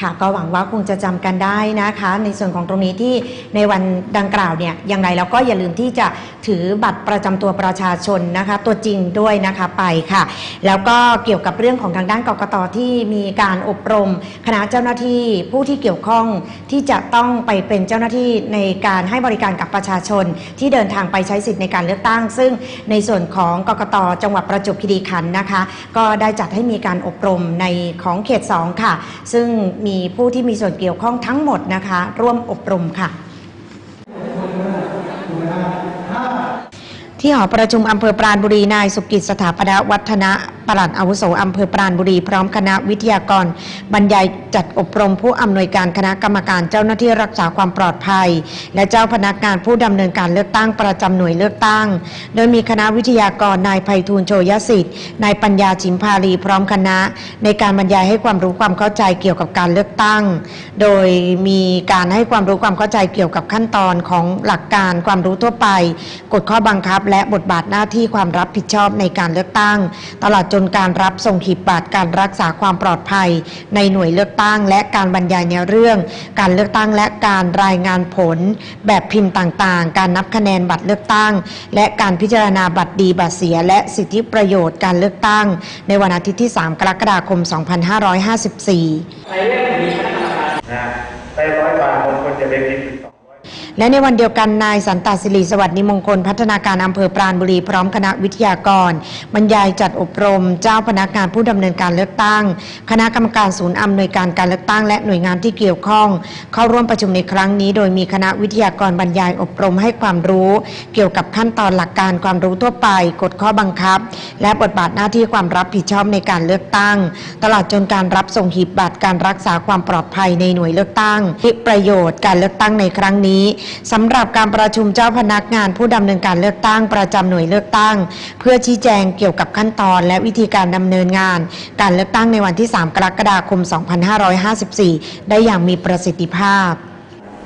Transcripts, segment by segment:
ค่ะก็หวังว่าคงจะจำกันได้นะคะ ในส่วนของตรงนี้ที่ในวันดังกล่าวเนี่ยอย่างไรเราก็อย่าลืมที่จะถือบัตรประจำตัวประชาชนนะคะ ตัวจริงด้วยนะคะไปค่ะ แล้วก็เกี่ยวกับเรื่องของทางด้านกกตที่มีการอบรม คณะเจ้าหน้าที่ผู้ที่เกี่ยวข้องที่จะต้องไปเป็นเจ้าหน้าที่ในการให้บริการกับประชาชน ที่เดินทางไปใช้สิทธิ์ในการเลือกตั้ง ซึ่งในส่วนของกกตจังหวัดประจวบคีรีขันธ์นะคะ ก็ได้จัดให้มีการอบรมในของเขต 2 ค่ะ ซึ่งมีผู้ที่มีส่วนเกี่ยวข้องทั้งหมดนะคะ ร่วมอบรมค่ะ ที่หอประชุมอำเภอปราณบุรีนายสุกิจสถาปนวัฒนะ ปลัดอาวุโสอำเภอปราณบุรีพร้อมคณะวิทยากร บรรยายจัดอบรมผู้อำนวยการคณะกรรมการเจ้าหน้าที่รักษาความปลอดภัย และเจ้าพนักงานผู้ดำเนินการเลือกตั้งประจำหน่วยเลือกตั้ง โดยมีคณะวิทยากรนายไพฑูรย์โชยสิทธิ์นายปัญญาชิมพาลีพร้อมคณะ ในการบรรยายให้ความรู้ความเข้าใจเกี่ยวกับการเลือกตั้ง โดยมีการให้ความรู้ความเข้าใจเกี่ยวกับขั้นตอนของหลักการความรู้ทั่วไป กฎข้อบังคับ และบทบาทหน้าที่ความรับผิดชอบในการเลือกตั้ง ตลอดจนการรับส่งขีดบัตรการรักษาความปลอดภัย ในหน่วยเลือกตั้ง และการบรรยายแนวเรื่อง การเลือกตั้งและการรายงานผล แบบพิมพ์ต่างๆ การนับคะแนนบัตรเลือกตั้ง และการพิจารณาบัตรดีบัตรเสีย และสิทธิประโยชน์การเลือกตั้ง ในวันอาทิตย์ที่ 3 กรกฎาคม 2554ในเรื่องมีคณะกรรมการนะได้ร้อยบาทบางคนจะไปพิม และในวันเดียวกันนายสันตสิริสวัสดิมงคล พัฒนาการอำเภอปราณบุรีพร้อมคณะวิทยากร บรรยายจัดอบรม เจ้าพนักงานผู้ดำเนินการเลือกตั้ง คณะกรรมการศูนย์อำนวยการการเลือกตั้งและหน่วยงานที่เกี่ยวข้อง เข้าร่วมประชุมในครั้งนี้ โดยมีคณะวิทยากรบรรยายอบรมให้ความรู้ เกี่ยวกับขั้นตอนหลักการความรู้ทั่วไปกฎข้อบังคับ และบทบาทหน้าที่ความรับผิดชอบในการเลือกตั้ง ตลอดจนการรับส่งหีบบัตรการรักษาความปลอดภัยในหน่วยเลือกตั้งที่ประโยชน์การเลือกตั้งในครั้งนี้สำหรับการประชุมเจ้าพนักงานผู้ดำเนินการเลือกตั้งประจำหน่วยเลือกตั้ง เพื่อชี้แจงเกี่ยวกับขั้นตอน และวิธีการดำเนินงาน การเลือกตั้งในวันที่ 3 กรกฎาคม 2554 ได้อย่างมีประสิทธิภาพ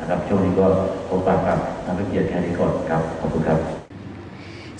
นะครับช่วงนี้ก็พบปะกับนักเกียนแค่นี้ก่อนครับขอบคุณครับ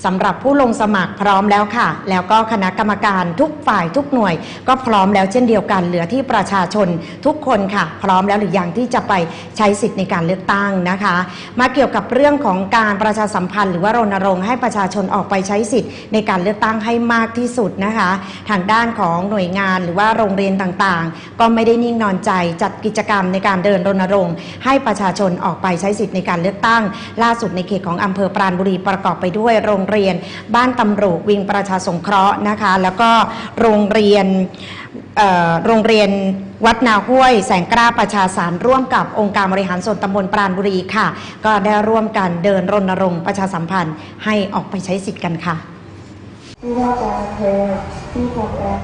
สำหรับผู้ลงสมัครพร้อมแล้วค่ะ แล้วก็คณะกรรมการทุกฝ่ายทุกหน่วย ก็พร้อมแล้วเช่นเดียวกัน เหลือที่ประชาชนทุกคนค่ะ พร้อมแล้วหรือยังที่จะไปใช้สิทธิ์ในการเลือกตั้งนะคะ มาเกี่ยวกับเรื่องของการประชาสัมพันธ์ หรือว่ารณรงค์ให้ประชาชนออกไปใช้สิทธิ์ในการเลือกตั้งให้มากที่สุดนะคะ ทางด้านของหน่วยงานหรือว่าโรงเรียนต่างๆ ก็ไม่ได้นิ่งนอนใจจัดกิจกรรมในการเดินรณรงค์ให้ประชาชนออกไปใช้สิทธิ์ในการเลือกตั้ง ล่าสุดในเขตของอำเภอปราณบุรีประกอบไปด้วยโรงเรียน บ้านตำรุวิงประชาสงเคราะห์นะคะ แล้วก็โรงเรียนโรงเรียนวัดนาห้วย แสงกล้าประชาสารร่วมกับองค์การบริหารส่วนตำบลปราณบุรีค่ะ ก็ได้ร่วมกันเดินรณรงค์ประชาสัมพันธ์ให้ออกไปใช้สิทธิ์กันค่ะที่ว่าการอำเภอที่ทำงาน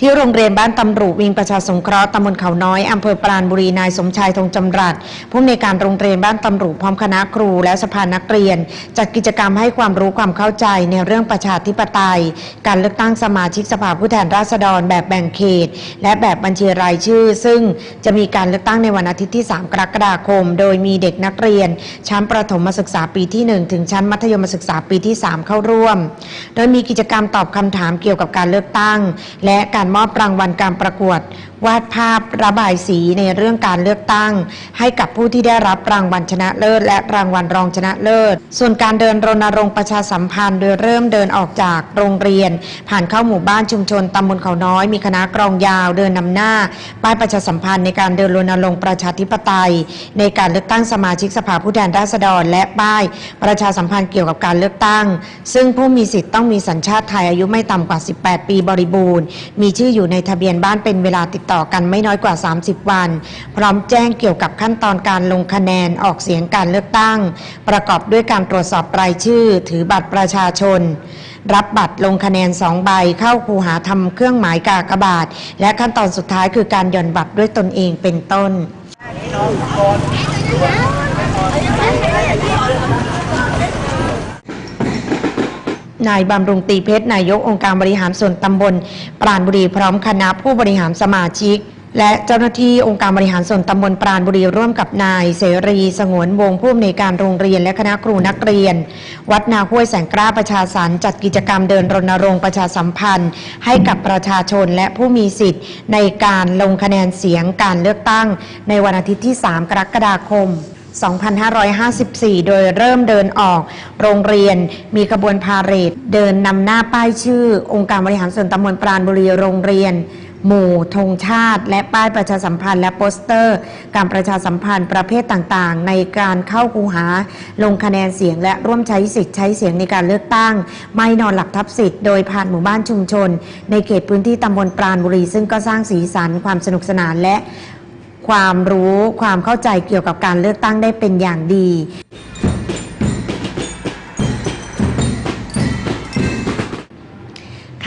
ที่โรงเรียนบ้านตำรุวิงประชาสงเคราะห์ตำบลเขาน้อยอำเภอปราณบุรีนายสมชายธงจำรัดผู้อำนวยการโรงเรียนบ้านตำรุพร้อมคณะครูและสภานักเรียน จัดกิจกรรมให้ความรู้ความเข้าใจในเรื่องประชาธิปไตย การเลือกตั้งสมาชิกสภาผู้แทนราษฎร แบบแบ่งเขต และแบบบัญชีรายชื่อ ซึ่งจะมีการเลือกตั้งในวันอาทิตย์ที่ 3 กรกฎาคม โดยมีเด็กนักเรียน ชั้นประถมศึกษาปีที่ 1 ถึงชั้นมัธยมศึกษาปีที่ 3 เข้าร่วม โดยมีกิจกรรมตอบคำถามเกี่ยวกับการเลือกตั้ง และการมอบรางวัลการประกวดวาดภาพระบายสีในเรื่องการเลือกตั้ง ให้กับผู้ที่ได้รับรางวัลชนะเลิศ และรางวัลรองชนะเลิศ ส่วนการเดินรณรงค์ประชาสัมพันธ์โดยเริ่มเดินออกจากโรงเรียน ผ่านเข้าหมู่บ้านชุมชนตำบลเขาน้อย มีคณะกรองยาวเดินนำหน้า ป้ายประชาสัมพันธ์ในการเดินรณรงค์ประชาธิปไตย ในการเลือกตั้งสมาชิกสภาผู้แทนราษฎร และป้ายประชาสัมพันธ์เกี่ยวกับการเลือกตั้ง ซึ่งผู้มีสิทธิ์ต้องมีสัญชาติไทยอายุไม่ต่ำกว่า 18 ปีบริบูรณ์ มีชื่ออยู่ในทะเบียนบ้านเป็นเวลาติดต่อกันไม่น้อยกว่า 30 วัน พร้อมแจ้งเกี่ยวกับขั้นตอนการลงคะแนนออกเสียงการเลือกตั้ง ประกอบด้วยการตรวจสอบรายชื่อ ถือบัตรประชาชน รับบัตรลงคะแนนสองใบเข้าคูหาทำเครื่องหมายกากบาท และขั้นตอนสุดท้ายคือการหย่อนบัตรด้วยตนเองเป็นต้น นายบำรุงตีเพชรนายกองค์การบริหารส่วนตำบล ปราณบุรีพร้อมคณะผู้บริหารสมาชิก และเจ้าหน้าที่องค์การบริหารส่วนตำบลปราณบุรีร่วมกับนายเสรีสงวนวงผู้อำนวยการโรงเรียนและคณะครูนักเรียน วัดนาห้วยแสงกล้าประชาสรรจัดกิจกรรมเดินรณรงค์ประชาสัมพันธ์ ให้กับประชาชนและผู้มีสิทธิ์ ในการลงคะแนนเสียงการเลือกตั้ง ในวันอาทิตย์ที่ 3 กรกฎาคม 2554 โดยเริ่มเดินออกโรงเรียนมีขบวนพาเหรดเดินนำหน้าป้ายชื่อ องค์การบริหารส่วนตำบลปราณบุรีโรงเรียน หมู่ธงชาติ และป้ายประชาสัมพันธ์ และโปสเตอร์ การประชาสัมพันธ์ประเภทต่างๆ ในการเข้าคูหา ลงคะแนนเสียง และร่วมใช้สิทธิ์ใช้เสียงในการเลือกตั้ง ไม่นอนหลับทับสิทธิ์โดยผ่านหมู่บ้านชุมชน ในเขตพื้นที่ตำบลปราณบุรี ซึ่งก็สร้างสีสันความสนุกสนานและ ความรู้ความเข้าใจเกี่ยวกับการเลือกตั้งได้เป็นอย่างดี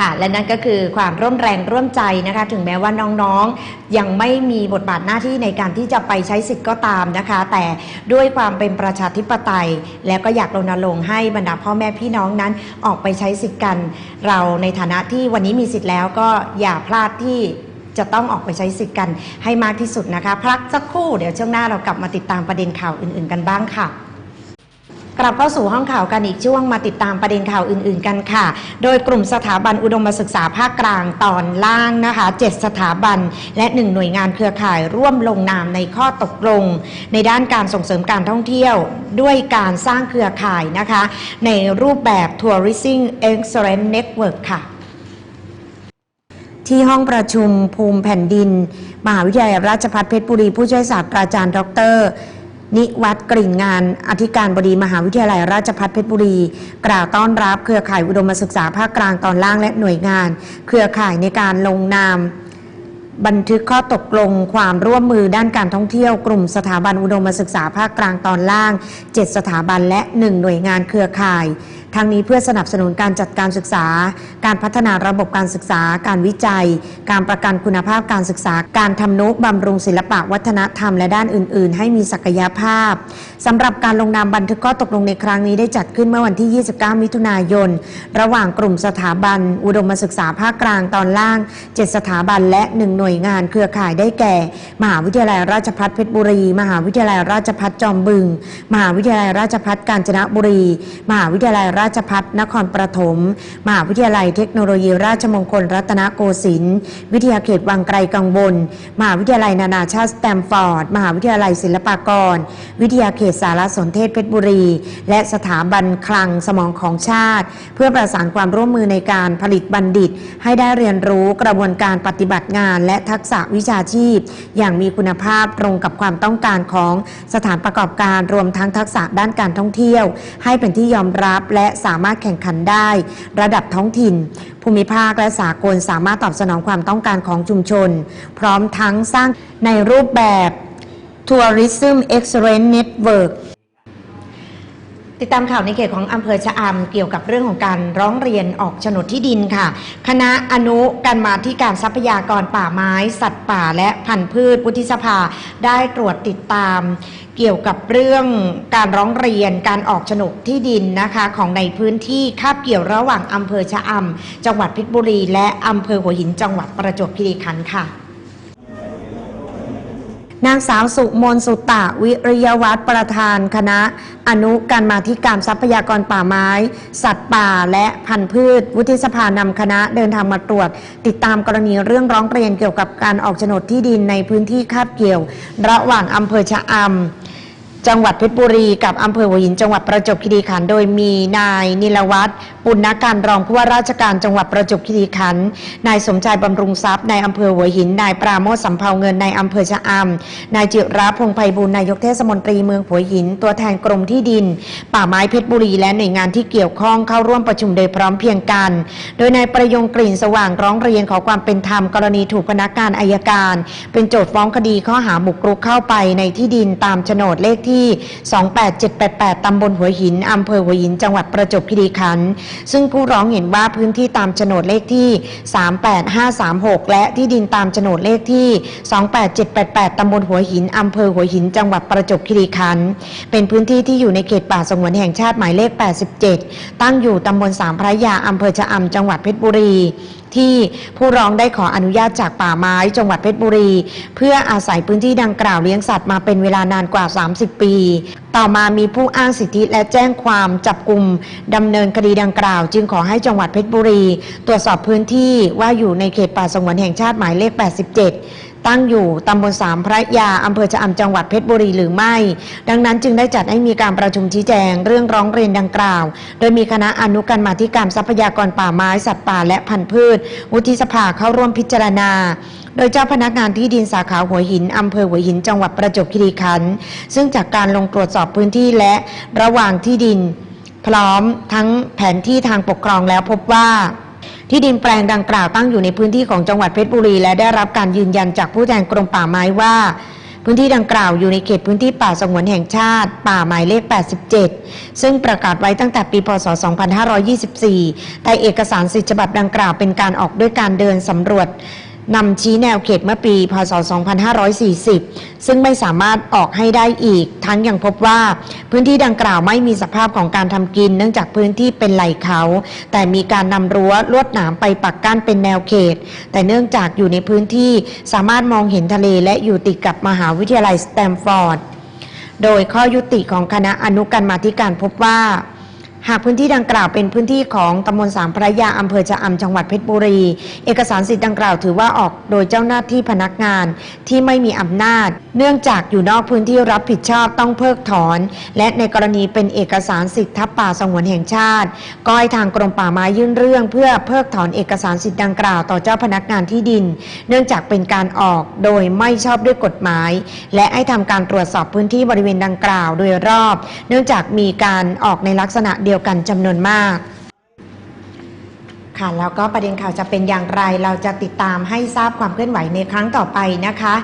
ค่ะ และนั่นก็คือความร่วมแรงร่วมใจนะคะ ถึงแม้ว่าน้องๆ ยังไม่มีบทบาทหน้าที่ในการที่จะไปใช้สิทธิ์ก็ตามนะคะ แต่ด้วยความเป็นประชาธิปไตย แล้วก็อยากรณรงค์ให้บรรดาพ่อแม่พี่น้องนั้นออกไปใช้สิทธิ์กัน เราในฐานะที่วันนี้มีสิทธิ์แล้วก็อย่าพลาดที่ จะต้องออกไปใช้สิทธิ์กันให้มากที่สุดนะคะพักสักครู่เดี๋ยวช่วงหน้าเรากลับมาติดตามประเด็นข่าวอื่น ๆ กันบ้างค่ะกลับเข้าสู่ห้องข่าวกันอีกช่วงมาติดตามประเด็นข่าวอื่น ๆ กันค่ะ โดยกลุ่มสถาบันอุดมศึกษาภาคกลางตอนล่างนะคะ 7 สถาบัน และ 1 หน่วยงานเครือข่ายร่วมลงนามในข้อตกลง ในด้านการส่งเสริมการท่องเที่ยว ด้วยการสร้างเครือข่ายนะคะ ในรูปแบบ Tourism Excellence Network ค่ะ ที่ห้องประชุมภูมิแผ่นดิน มหาวิทยาลัยราชภัฏเพชรบุรี ผู้ช่วยศาสตราจารย์ ดร นิวัฒน์กลิ่นงาน อธิการบดีมหาวิทยาลัยราชภัฏเพชรบุรี กล่าวต้อนรับเครือข่ายอุดมศึกษาภาคกลางตอนล่างและหน่วยงาน เครือข่ายในการลงนามบันทึกข้อตกลงความร่วมมือด้านการท่องเที่ยวกลุ่มสถาบันอุดมศึกษาภาคกลางตอนล่าง 7 สถาบันและ 1 หน่วยงานเครือข่ายทั้งนี้เพื่อสนับสนุนการจัดการศึกษา การพัฒนาระบบการศึกษา การวิจัย การประกันคุณภาพการศึกษา การทำนุบำรุงศิลปะวัฒนธรรมและด้านอื่น ๆ ให้มีศักยภาพสำหรับการลงนามบันทึกข้อตกลงในครั้งนี้ได้จัดขึ้นเมื่อวันที่ 29 มิถุนายน ระหว่างกลุ่มสถาบัน อุดมศึกษาภาคกลางตอนล่าง 7 สถาบันและ 1 หน่วยงานเครือข่ายได้แก่ มหาวิทยาลัยราชภัฏเพชรบุรี มหาวิทยาลัยราชภัฏจอมบึง มหาวิทยาลัยราชภัฏกาญจนบุรี มหาวิทยาลัยราชภัฏนครปฐมมหาวิทยาลัยเทคโนโลยีราชมงคลรัตนโกสินทร์วิทยาเขตวังไกลกังวลมหาวิทยาลัยนานาชาติสแตมฟอร์ด มหาวิทยาลัยศิลปากร วิทยาเขตสารสนเทศเพชรบุรี และสถาบันคลังสมองของชาติ เพื่อประสานความร่วมมือในการผลิตบัณฑิต ให้ได้เรียนรู้กระบวนการปฏิบัติงาน และทักษะวิชาชีพ อย่างมีคุณภาพตรงกับความต้องการของสถานประกอบการรวมทั้งทักษะด้านการท่องเที่ยว ให้เป็นที่ยอมรับและสามารถแข่งขันได้ ระดับท้องถิ่น ภูมิภาคและสากลสามารถตอบสนองความต้องการของชุมชน พร้อมทั้งสร้างในรูปแบบ Tourism Excellence Network ติดตามข่าวในเขตของอำเภอชะอำเกี่ยวกับเรื่องของการร้องเรียนออกโฉนดที่ดินค่ะ คณะอนุการมาที่การทรัพยากรป่าไม้ สัตว์ป่าและพันธุ์พืชวุฒิสภา ได้ตรวจติดตามเกี่ยวกับเรื่องการร้องเรียนการออกโฉนดที่ดินนะคะของในพื้นที่คาบเกี่ยวระหว่างอำเภอชะอำจังหวัดเพชรบุรี และอำเภอหัวหินจังหวัดประจวบคีรีขันธ์ค่ะ นางสาวสุมนสุตะวิริยวัฒน์ประธานคณะ อนุการมาธิการทรัพยากรป่าไม้ สัตว์ป่าและพันธุ์พืช วุฒิสภานำคณะเดินทางมาตรวจ ติดตามกรณีเรื่องร้องเรียนเกี่ยวกับการออกโฉนดที่ดินในพื้นที่คาบเกี่ยว ระหว่างอำเภอชะอำ จังหวัดเพชรบุรีกับอำเภอหัวหินจังหวัดประจวบคีรีขันธ์โดยมีนายนิลวัฒน์ปุณณการรองผู้ว่าราชการจังหวัดประจวบคีรีขันธ์นายสมชายบำรุงทรัพย์นายอำเภอหัวหินนายปราโมทสัมเภาเงินนายอำเภอชะอำนายจิราพงษ์ไพบูลนายกเทศมนตรีเมืองหัวหิน ตัวแทนกรมที่ดิน ป่าไม้เพชรบุรีและหน่วยงานที่เกี่ยวข้องเข้าร่วมประชุมโดยพร้อมเพียงกัน โดยนายประยงกลิ่นสว่างร้องเรียนขอความเป็นธรรมกรณีถูกพนักงานอายการ เป็นโจทย์ฟ้องคดีข้อหาบุกรุกเข้าไปในที่ดินตามโฉนดเลขที่28788 ตำบลหัวหิน อำเภอหัวหิน จังหวัดประจวบคีรีขันธ์ ซึ่งผู้ร้องเห็นว่าพื้นที่ตามโฉนดเลขที่ 38536 และที่ดินตามโฉนดเลขที่ 28788 ตำบลหัวหิน อำเภอหัวหิน จังหวัดประจวบคีรีขันธ์ เป็นพื้นที่ที่อยู่ในเขตป่าสงวนแห่งชาติหมายเลข 87 ตั้งอยู่ตำบลสามพระยา อำเภอชะอำ จังหวัดเพชรบุรีที่ผู้ร้องได้ขออนุญาตจากป่าไม้จังหวัดเพชรบุรี เพื่ออาศัยพื้นที่ดังกล่าวเลี้ยงสัตว์มาเป็นเวลานานกว่า 30 ปี ต่อมามีผู้อ้างสิทธิและแจ้งความจับกลุ่มดำเนินคดีดังกล่าว จึงขอให้จังหวัดเพชรบุรี ตรวจสอบพื้นที่ว่าอยู่ในเขตป่าสงวนแห่งชาติหมายเลข 87 ตั้งอยู่ตำบลสามพระยาอำเภอชะอำจังหวัดเพชรบุรีหรือไม่ ดังนั้นจึงได้จัดให้มีการประชุมชี้แจงเรื่องร้องเรียนดังกล่าว โดยมีคณะอนุกรรมาธิการทรัพยากรป่าไม้สัตว์ป่าและพันธุ์พืช วุฒิสภาเข้าร่วมพิจารณา โดยเจ้าพนักงานที่ดินสาขาหัวหินอำเภอหัวหินจังหวัดประจวบคีรีขันธ์ซึ่งจากการลงตรวจสอบพื้นที่และระหว่างที่ดิน พร้อมทั้งแผนที่ทางปกครองแล้วพบว่า ที่ดินแปลงดังกล่าวตั้งอยู่ในพื้นที่ของจังหวัดเพชรบุรี และได้รับการยืนยันจากผู้แทนกรมป่าไม้ว่า พื้นที่ดังกล่าวอยู่ในเขตพื้นที่ป่าสงวนแห่งชาติ ป่าหมายเลข 87 ซึ่งประกาศไว้ตั้งแต่ปี พศ 2524 แต่เอกสารสิทธิฉบับดังกล่าวเป็นการออกด้วยการเดินสำรวจ นำชี้แนวเขตเมื่อปี พศ 2540 ซึ่งไม่สามารถออกให้ได้อีก ทั้งยังพบว่าพื้นที่ดังกล่าวไม่มีสภาพของการทำกิน เนื่องจากพื้นที่เป็นไหล่เขา แต่มีการนำรั้วลวดหนามไปปักกั้นเป็นแนวเขต แต่เนื่องจากอยู่ในพื้นที่สามารถมองเห็นทะเลและอยู่ติดกับมหาวิทยาลัยสแตมฟอร์ด โดยข้อยุติของคณะอนุกรรมาธิการพบว่า หากพื้นที่ดังกล่าวเป็นพื้นที่ของตำบลสามพระยาอำเภอชะอำจังหวัดเพชรบุรี เอกสารสิทธิ์ดังกล่าวถือว่าออกโดยเจ้าหน้าที่พนักงานที่ไม่มีอำนาจ เนื่องจากอยู่นอกพื้นที่รับผิดชอบต้องเพิกถอน และในกรณีเป็นเอกสารสิทธิ์ทับป่าสงวนแห่งชาติก็ให้ทางกรมป่าไม้ยื่นเรื่อง เพื่อเพิกถอนเอกสารสิทธิ์ดังกล่าวต่อเจ้าพนักงานที่ดิน เนื่องจากเป็นการออกโดยไม่ชอบด้วยกฎหมาย และให้ทำการตรวจสอบพื้นที่บริเวณดังกล่าว โดยรอบ เนื่องจากมีการออกในลักษณะเดียวกันจำนวนมากค่ะแล้วก็ประเด็นข่าวจะเป็นอย่างไรเราจะติดตามให้ทราบความเคลื่อนไหวในครั้งต่อไปนะคะ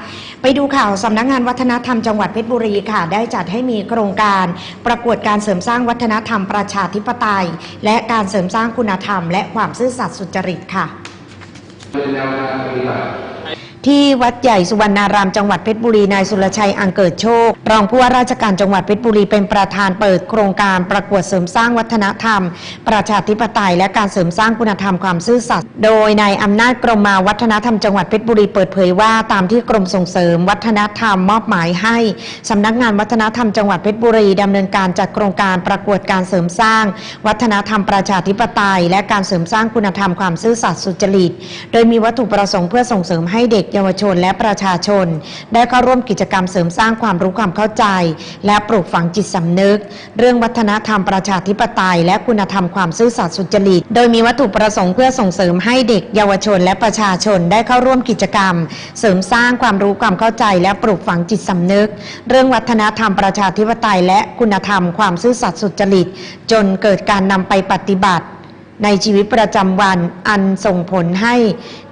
ไปดูข่าวสำนักงานวัฒนธรรมจังหวัดเพชรบุรีค่ะ ได้จัดให้มีโครงการประกวดการเสริมสร้างวัฒนธรรมประชาธิปไตย และการเสริมสร้างคุณธรรม และความซื่อสัตย์สุจริตค่ะที่ ที่วัดใหญ่สุวรรณารามจังหวัดเพชรบุรีนายสุรชัยอังเกิดโชค รองผู้ว่าราชการจังหวัดเพชรบุรีเป็นประธานเปิดโครงการประกวดเสริมสร้างวัฒนธรรม ประชาธิปไตย และการเสริมสร้างคุณธรรมความซื่อสัตย์โดยนายอำนาจกรมมาวัฒนธรรมจังหวัดเพชรบุรีเปิดเผยว่าตามที่กรมส่งเสริม วัฒนธรรมมอบหมายให้สำนักงานวัฒนธรรมจังหวัดเพชรบุรีดำเนินการจัดโครงการประกวดการเสริมสร้าง วัฒนธรรมประชาธิปไตย และการเสริมสร้างคุณธรรมความซื่อสัตย์สุจริต โดยมีวัตถุประสงค์เพื่อส่งเสริมให้เด็กเยาวชนและประชาชน ได้เข้าร่วมกิจกรรมเสริมสร้างความรู้ความเข้าใจ และปลูกฝังจิตสำนึก เรื่องวัฒนธรรมประชาธิปไตย และคุณธรรมความซื่อสัตย์สุจริต โดยมีวัตถุประสงค์เพื่อส่งเสริมให้เด็กเยาวชนและประชาชนได้เข้าร่วมกิจกรรม เสริมสร้างความรู้ความเข้าใจ และปลูกฝังจิตสำนึก เรื่องวัฒนธรรมประชาธิปไตย และคุณธรรมความซื่อสัตย์สุจริต จนเกิดการนำไปปฏิบัติในชีวิตประจำวันอันส่งผลให้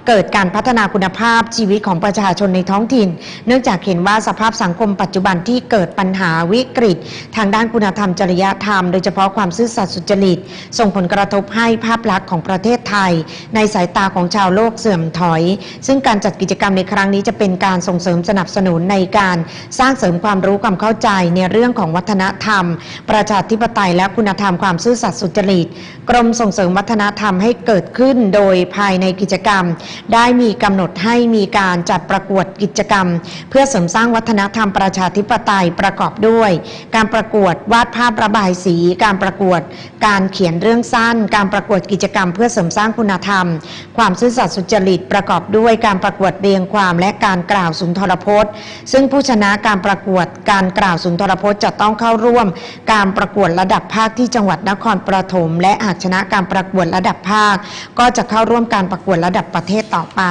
เกิดการพัฒนาคุณภาพชีวิตของประชาชนในท้องถิ่น เนื่องจากเห็นว่าสภาพสังคมปัจจุบันที่เกิดปัญหาวิกฤต ทางด้านคุณธรรมจริยธรรม โดยเฉพาะความซื่อสัตย์สุจริต ส่งผลกระทบให้ภาพลักษณ์ของประเทศไทย ในสายตาของชาวโลกเสื่อมถอย ซึ่งการจัดกิจกรรมในครั้งนี้จะเป็นการส่งเสริมสนับสนุนในการสร้างเสริมความรู้ความเข้าใจในเรื่องของวัฒนธรรม ประชาธิปไตยและคุณธรรมความซื่อสัตย์สุจริต กรมส่งเสริมวัฒนธรรมให้เกิดขึ้นโดยภายในกิจกรรมได้มีกำหนดให้มีการจัดประกวดกิจกรรม เพื่อเสริมสร้างวัฒนธรรมประชาธิปไตยประกอบด้วย การประกวดวาดภาพระบายสี การประกวดการเขียนเรื่องสั้น การประกวดกิจกรรม เพื่อเสริมสร้างคุณธรรม ความซื่อสัตย์สุจริตประกอบด้วย การประกวดเรียงความและการกล่าวสุนทรพจน์ ซึ่งผู้ชนะการประกวดการกล่าวสุนทรพจน์จะต้องเข้าร่วม การประกวดระดับภาคที่จังหวัดนครปฐมและหากชนะการประกวดระดับภาค ก็จะเข้าร่วมการประกวดระดับประเทศต่อไป